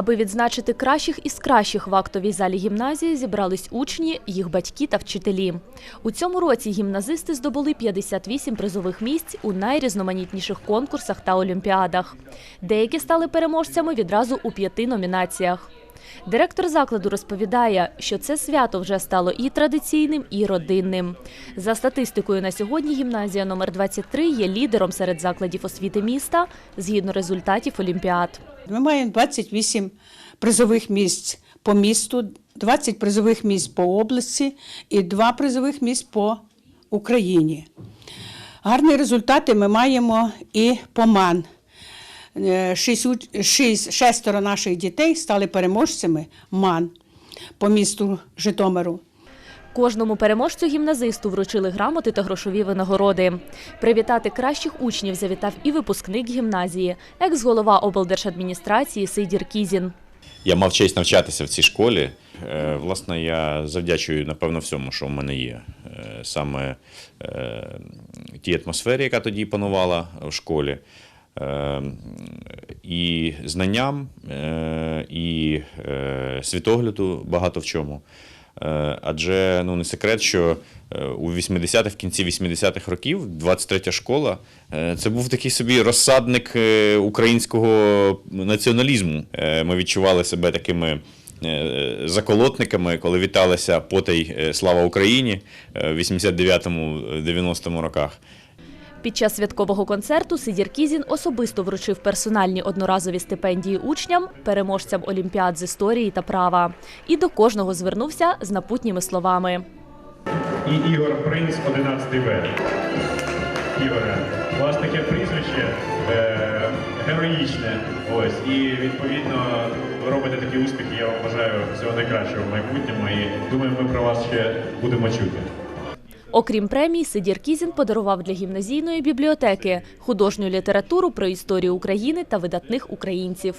Аби відзначити кращих із кращих в актовій залі гімназії зібрались учні, їх батьки та вчителі. У цьому році гімназисти здобули 58 призових місць у найрізноманітніших конкурсах та олімпіадах. Деякі стали переможцями відразу у п'яти номінаціях. Директор закладу розповідає, що це свято вже стало і традиційним, і родинним. За статистикою на сьогодні гімназія номер 23 є лідером серед закладів освіти міста згідно результатів олімпіад. Ми маємо 28 призових місць по місту, 20 призових місць по області і 2 призових місць по Україні. Гарні результати ми маємо і по МАН. Е, шестеро наших дітей стали переможцями МАН по місту Житомиру. Кожному переможцю гімназисту вручили грамоти та грошові винагороди. Привітати кращих учнів завітав і випускник гімназії, екс-голова облдержадміністрації Сидір Кізін. Я мав честь навчатися в цій школі. Е, Власне, я завдячую, напевно, всьому, що в мене є. Е, Саме е, тій атмосфері, яка тоді панувала в школі, і знанням, і світогляду багато в чому. Е, Адже ну, не секрет, що е, у 80-х, в кінці 80-х років 23-я школа е, це був такий собі розсадник українського націоналізму. Ми відчували себе такими заколотниками, коли віталися потай Слава Україні в 89-90 роках. Під час святкового концерту Сидір Кізін особисто вручив персональні одноразові стипендії учням, переможцям олімпіад з історії та права. І до кожного звернувся з напутніми словами. і Ігор Принц, 11 Б. Ігоре, у вас таке прізвище е, героїчне. Ось, і відповідно ви робите такі успіхи. Я вам бажаю всього найкращого в майбутньому. І думаю, ми про вас ще будемо чути. Окрім премій, Сидір Кізін подарував для гімназійної бібліотеки художню літературу про історію України та видатних українців.